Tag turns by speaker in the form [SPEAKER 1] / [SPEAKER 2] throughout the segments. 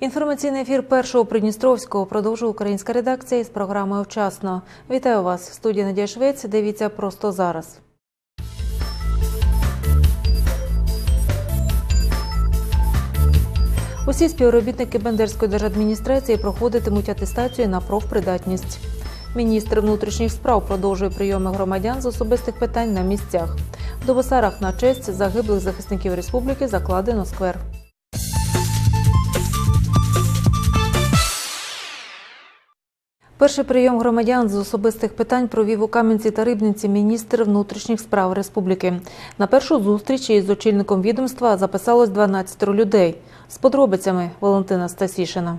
[SPEAKER 1] Інформаційний ефір першого Придністровського продовжує українська редакція із програмою Вчасно. Вітаю вас в студії Надія Швець. Дивіться просто зараз. Усі співробітники Бендерської держадміністрації проходитимуть атестацію на профпридатність. Міністр внутрішніх справ продовжує прийоми громадян з особистих питань на місцях. В Довосарах на честь загиблих захисників республіки закладено сквер. Перший прийом громадян з особистих питань провів у Кам'янці та Рибниці міністр внутрішніх справ республіки. На першу зустріч із очільником відомства записалось 12 людей. З подробицями Валентина Стасішина.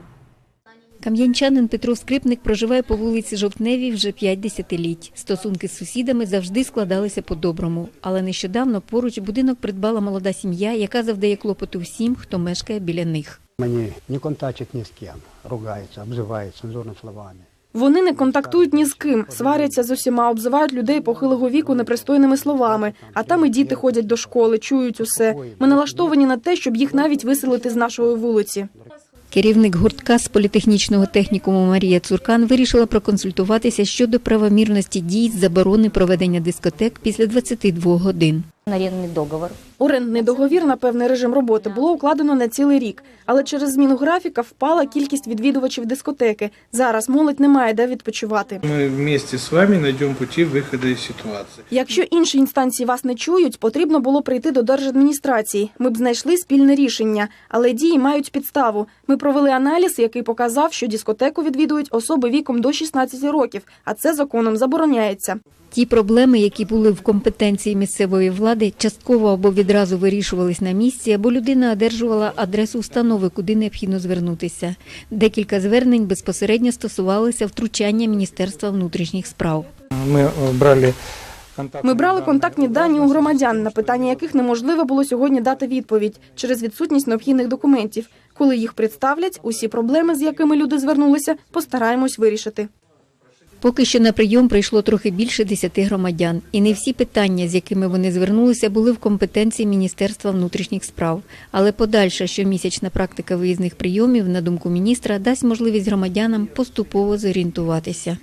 [SPEAKER 2] Кам'янчанин Петро Скрипник проживає по вулиці Жовтневій вже п'ять десятиліть. Стосунки з сусідами завжди складалися по-доброму. Але нещодавно поруч будинок придбала молода сім'я, яка завдає клопоту всім, хто мешкає біля них.
[SPEAKER 3] Они не контактят ни с кем, ругаются, обзываются цензурными словами.
[SPEAKER 4] Вони не контактують ні з ким, сваряться з усіма, обзивають людей похилого віку непристойними словами. А там і діти ходять до школи, чують усе. Ми налаштовані на те, щоб їх навіть виселити з нашої вулиці.
[SPEAKER 2] Керівник гуртка з політехнічного технікуму Марія Цуркан вирішила проконсультуватися щодо правомірності дій з заборони проведення дискотек після 22 годин.
[SPEAKER 5] арендный договор.
[SPEAKER 4] Орендний договір на певний режим роботи було укладено на цілий рік, але через зміну графіка впала кількість відвідувачів дискотеки. Зараз молодь не має де відпочивати.
[SPEAKER 6] Мы вместе с вами найдем пути выхода из ситуации.
[SPEAKER 4] Якщо інші інстанції вас не чують, потрібно було прийти до держадміністрації. Ми б знайшли спільне рішення, але дії мають підставу. Ми провели аналіз, який показав, що дискотеку відвідують особи віком до 16 років, а це законом забороняється.
[SPEAKER 2] Ті проблеми, які були в компетенції місцевої влади, частково або відразу вирішувались на місці, або людина одержувала адресу установи, куди необхідно звернутися. Декілька звернень безпосередньо стосувалися втручання Міністерства внутрішніх справ.
[SPEAKER 6] Мы э, брали.
[SPEAKER 4] Ми брали контактні дані у громадян, на питання яких неможливо було сьогодні дати відповідь через відсутність необхідних документів. Коли їх представлять, усі проблеми, з якими люди звернулися, постараємось вирішити.
[SPEAKER 2] Поки що на прийом прийшло трохи більше десяти громадян, і не всі питання, з якими вони звернулися, були в компетенції Міністерства внутрішніх справ. Але подальша щомісячна практика виїзних прийомів, на думку міністра, дасть можливість громадянам поступово зорієнтуватися.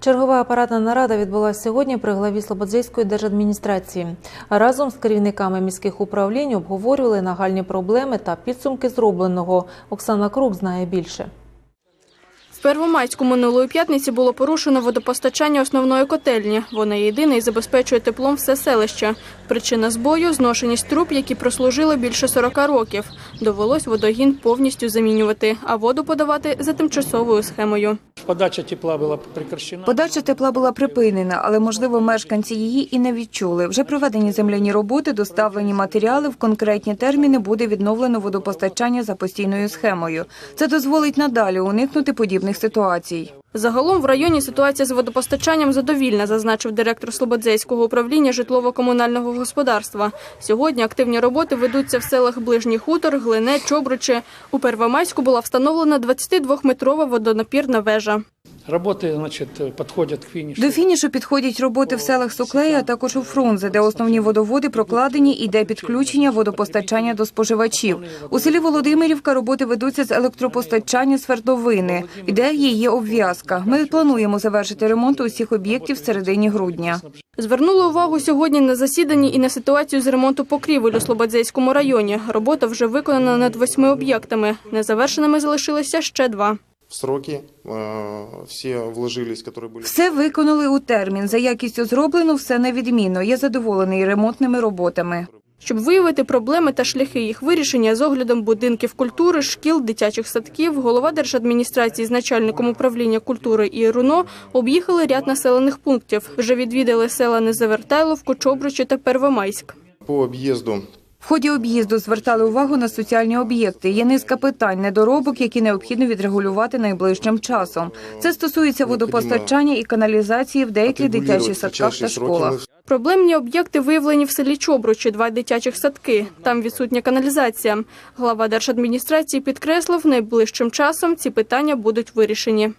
[SPEAKER 1] Чергова апаратна нарада відбулася сьогодні при главі Слободзейської держадміністрації. Разом з керівниками міських управлінь обговорювали нагальні проблеми та підсумки зробленого. Оксана Крук знає більше.
[SPEAKER 4] В Первомайську минулої п'ятниці було порушено водопостачання основної котельні. Вона єдина і забезпечує теплом все селище. Причина збою – зношеність труб, які прослужили більше 40 років. Довелось водогін повністю замінювати, а воду подавати за тимчасовою схемою.
[SPEAKER 7] Подача тепла була прекращена.
[SPEAKER 8] Подача тепла була припинена, але можливо мешканці її і не відчули. Вже проведені земляні роботи, доставлені матеріали в конкретні терміни буде відновлено водопостачання за постійною схемою. Це дозволить надалі уникнути подібних ситуацій.
[SPEAKER 4] Загалом в районі ситуація з водопостачанням задовільна, зазначив директор Слободзейського управління житлово-комунального господарства. Сьогодні активні роботи ведуться в селах Ближній Хутор, Глине, Чобруче. У Первомайську була встановлена 22-метрова водонапірна вежа.
[SPEAKER 7] Роботи, значить, підходять к фінішу.
[SPEAKER 8] До фінішу підходять роботи в селах Суклея, а також у Фрунзе, де основні водоводи прокладені і де підключення водопостачання до споживачів. У селі Володимирівка роботи ведуться з електропостачання свердловини. Іде її обв'язка. Ми плануємо завершити ремонт усіх об'єктів в середині грудня.
[SPEAKER 4] Звернули увагу сьогодні на засіданні і на ситуацію з ремонту покрівель у Слободзейському районі. Робота вже виконана над восьми об'єктами. Незавершеними залишилися ще два
[SPEAKER 9] в сроки, э, все вложились, которые были.
[SPEAKER 8] Все виконали у термін. За якістю зроблено все невідмінно. Я задоволений ремонтними роботами.
[SPEAKER 4] Щоб виявити проблеми та шляхи їх вирішення з оглядом будинків культури, шкіл, дитячих садків, голова держадміністрації з начальником управління культури і РУНО об'їхали ряд населених пунктів. Вже відвідали села Незавертайловку, Чобручі та Первомайськ.
[SPEAKER 9] По объезду
[SPEAKER 8] в ході об'їзду звертали увагу на соціальні об'єкти. Є низка питань, недоробок, які необхідно відрегулювати найближчим часом. Це стосується водопостачання і каналізації в деяких дитячих садках та школах.
[SPEAKER 4] Проблемні об'єкти виявлені в селі Чобручі, два дитячих садки. Там відсутня каналізація. Глава держадміністрації підкреслив, найближчим часом ці питання будуть вирішені.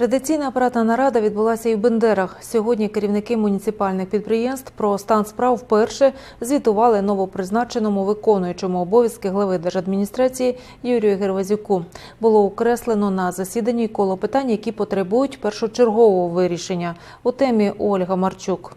[SPEAKER 1] Редакційна апаратна нарада відбулася і в Бендерах. Сьогодні керівники муніципальних підприємств про стан справ вперше звітували новопризначеному виконуючому обов'язки глави держадміністрації Юрію Гервазюку. Було окреслено на засіданні коло питань, які потребують першочергового вирішення. У темі Ольга Марчук.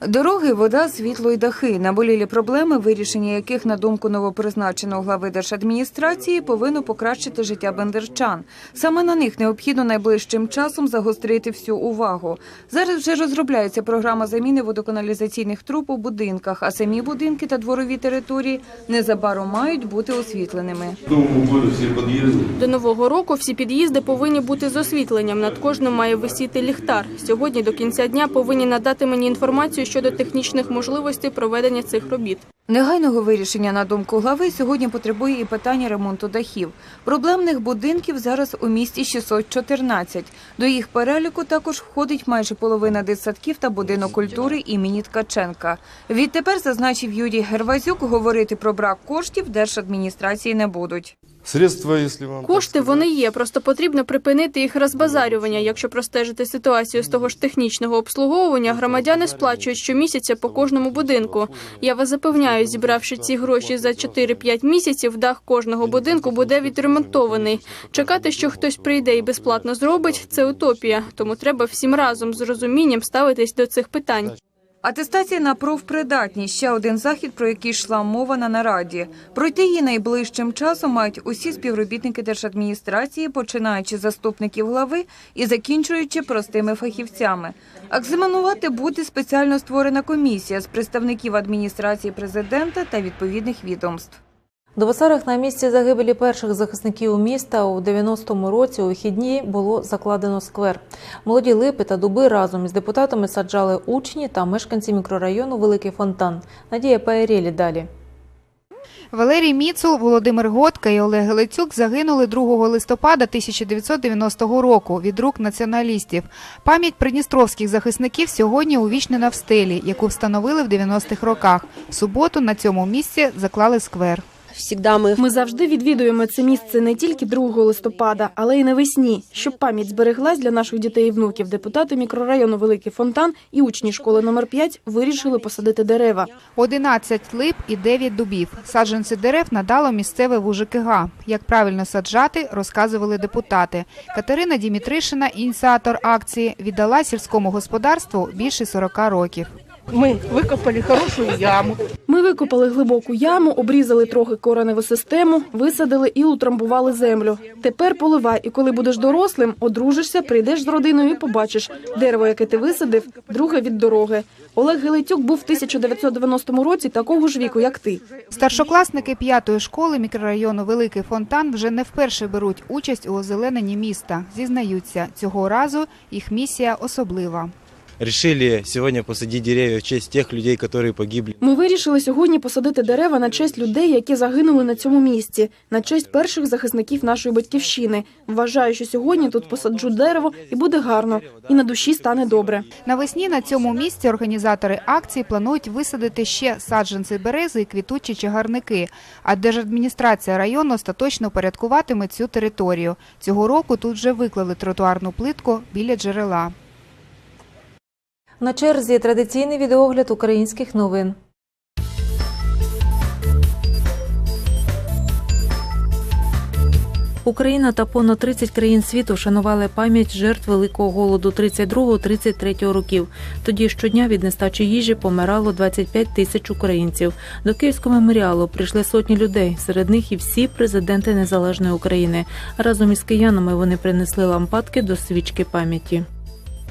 [SPEAKER 8] Дороги, вода, світло і дахи наболілі проблеми, вирішення яких, на думку новопризначеного глави держадміністрації, повинно покращити життя бендерчан. Саме на них необхідно найближчим часом загострити всю увагу. Зараз вже розробляється програма заміни водоканалізаційних труб у будинках, а самі будинки та дворові території незабаром мають бути освітленими.
[SPEAKER 4] До нового року всі під'їзди повинні бути з освітленням. Над кожним має висіти ліхтар. Сьогодні до кінця дня повинні надати мені інформацію щодо технічних можливостей проведення цих робіт.
[SPEAKER 8] Негайного вирішення, на думку глави, сьогодні потребує і питання ремонту дахів. Проблемних будинків зараз у місті 614. До їх переліку також входить майже половина дитсадків та будинок культури імені Ткаченка. Відтепер, зазначив Юрій Гервазюк, говорити про брак коштів держадміністрації не будуть.
[SPEAKER 5] Средства, если вам...
[SPEAKER 4] Кошти вони є, просто потрібно припинити їх розбазарювання. Якщо простежити ситуацію з того ж технічного обслуговування, громадяни сплачують щомісяця по кожному будинку. Я вас запевняю, зібравши ці гроші за 4-5 місяців, дах кожного будинку буде відремонтований. Чекати, що хтось прийде і безплатно зробить, це утопія. Тому треба всім разом з розумінням ставитись до цих питань.
[SPEAKER 8] Атестація на профпридатність – ще один захід, про який йшла мова на нараді. Пройти її найближчим часом мають усі співробітники держадміністрації, починаючи з заступників глави і закінчуючи простими фахівцями. Екзаменувати буде спеціально створена комісія з представників адміністрації президента та відповідних відомств.
[SPEAKER 1] До Басарах на місці загибелі перших захисників міста у 90-му році у вихідні було закладено сквер. Молоді липи та дуби разом із депутатами саджали учні та мешканці мікрорайону Великий Фонтан. Надія Паєрєлі далі.
[SPEAKER 10] Валерій Міцул, Володимир Готка і Олег Гелецюк загинули 2 листопада 1990 року від рук націоналістів. Пам'ять придністровських захисників сьогодні увічнена в стелі, яку встановили в 90-х роках. В суботу на цьому місці заклали сквер.
[SPEAKER 11] Всігда ми
[SPEAKER 12] Ми завжди відвідуємо це місце не тільки 2 листопада, але й навесні, щоб пам'ять збереглась для наших дітей і внуків. Депутати мікрорайону Великий Фонтан і учні школи номер 5 вирішили посадити дерева.
[SPEAKER 10] 11 лип і 9 дубів. Саджанці дерев надало місцеве ВУЖКГ. Як правильно саджати, розказували депутати. Катерина Дімітришина, ініціатор акції, віддала сільському господарству більше 40 років.
[SPEAKER 11] Ми викопали хорошу яму.
[SPEAKER 12] Ми викопали глибоку яму, обрізали трохи кореневу систему, висадили і утрамбували землю. Тепер поливай, і коли будеш дорослим, одружишся, прийдеш з родиною і побачиш дерево, яке ти висадив, друге від дороги. Олег Гелетюк був в 1990 році такого ж віку, як ти.
[SPEAKER 10] Старшокласники п'ятої школи мікрорайону Великий Фонтан вже не вперше беруть участь у озелененні міста. Зізнаються, цього разу їх місія особлива.
[SPEAKER 13] Решили сегодня посадить деревья в честь тех людей, которые погибли.
[SPEAKER 12] Ми вирішили сьогодні посадити дерева на честь людей, які загинули на цьому місці, на честь перших захисників нашої батьківщини. Вважаю, що сьогодні тут посаджу дерево і буде гарно, і на душі стане добре.
[SPEAKER 10] Навесні на цьому місці організатори акції планують висадити ще саджанці берези і квітучі чагарники. А держадміністрація району остаточно упорядкуватиме цю територію. Цього року тут вже виклали тротуарну плитку біля джерела.
[SPEAKER 1] На черзі традиційний відеогляд українських новин. Україна та понад 30 країн світу вшанували пам'ять жертв великого голоду 32-33 років. Тоді щодня від нестачі їжі помирало 25 тисяч українців. До Київського меморіалу прийшли сотні людей. Серед них і всі президенти незалежної України. Разом із киянами вони принесли лампадки до свічки пам'яті.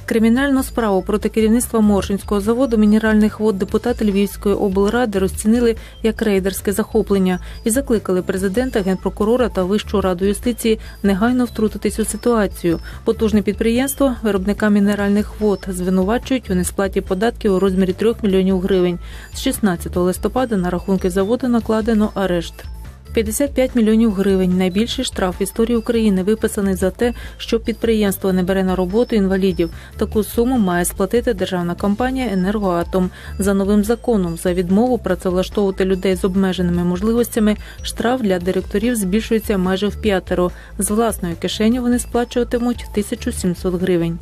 [SPEAKER 1] Кримінальну справу проти керівництва Моршинського заводу мінеральних вод депутати Львівської облради розцінили як рейдерське захоплення і закликали президента, генпрокурора та Вищу раду юстиції негайно втрутитись у ситуацію. Потужне підприємство виробника мінеральних вод звинувачують у несплаті податків у розмірі 3 мільйонів гривень. З 16 листопада на рахунки заводу накладено арешт. 55 мільйонів гривень найбільший штраф в історії України виписаний за те, що підприємство не бере на роботу інвалідів. Таку суму має сплатити державна компанія Енергоатом за новим законом. За відмову працевлаштовувати людей з обмеженими можливостями штраф для директорів збільшується майже в п'ятеро. З власної кишені вони сплачуватимуть 1700 гривень.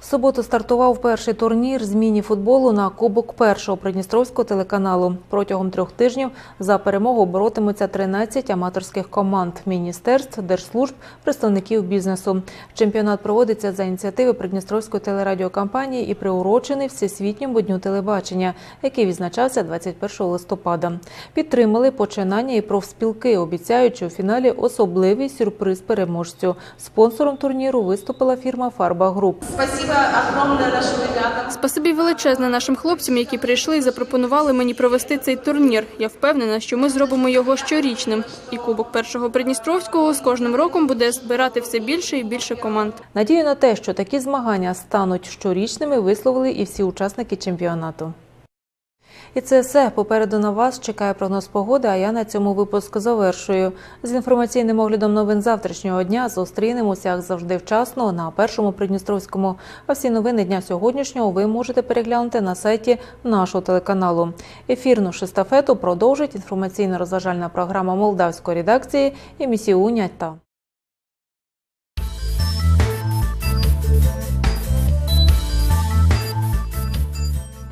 [SPEAKER 1] В суботу стартував перший турнір з міні-футболу на Кубок першого Придністровського телеканалу. Протягом трьох тижнів за перемогу боротимуться 13 аматорських команд, міністерств, держслужб, представників бізнесу. Чемпіонат проводиться за ініціативи Придністровської телерадіокомпанії і приурочений Всесвітньому дню телебачення, який відзначався 21 листопада. Підтримали починання і профспілки, обіцяючи у фіналі особливий сюрприз переможцю. Спонсором турніру виступила фірма Фарба Груп.
[SPEAKER 4] Спасибі величезне нашим хлопцям, які прийшли і запропонували мені провести цей турнір. Я впевнена, що ми зробимо його щорічним. І Кубок першого Придністровського з кожним роком буде збирати все більше і більше команд.
[SPEAKER 1] Надію на те, що такі змагання стануть щорічними, висловили і всі учасники чемпіонату. І це все. Попереду на вас чекає прогноз погоди, а я на цьому випуск завершую. З інформаційним оглядом новин завтрашнього дня зустрінемося, як завжди, вчасно на першому Придністровському. А всі новини дня сьогоднішнього ви можете переглянути на сайті нашого телеканалу. Ефірну шестафету продовжить інформаційно-розважальна програма молдавської редакції «Емісіунята».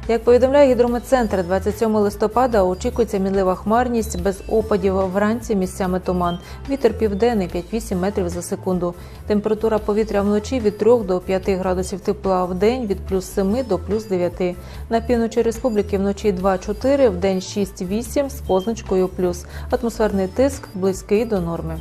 [SPEAKER 1] Як повідомляє гідрометцентр, 27 листопада очікується мінлива хмарність без опадів вранці місцями туман. Вітер південний 5-8 метрів за секунду. Температура повітря вночі від 3 до 5 градусів тепла в день від плюс 7 до плюс 9. На півночі республіки вночі 2-4, в день 6-8 з позначкою плюс. Атмосферний тиск близький до норми.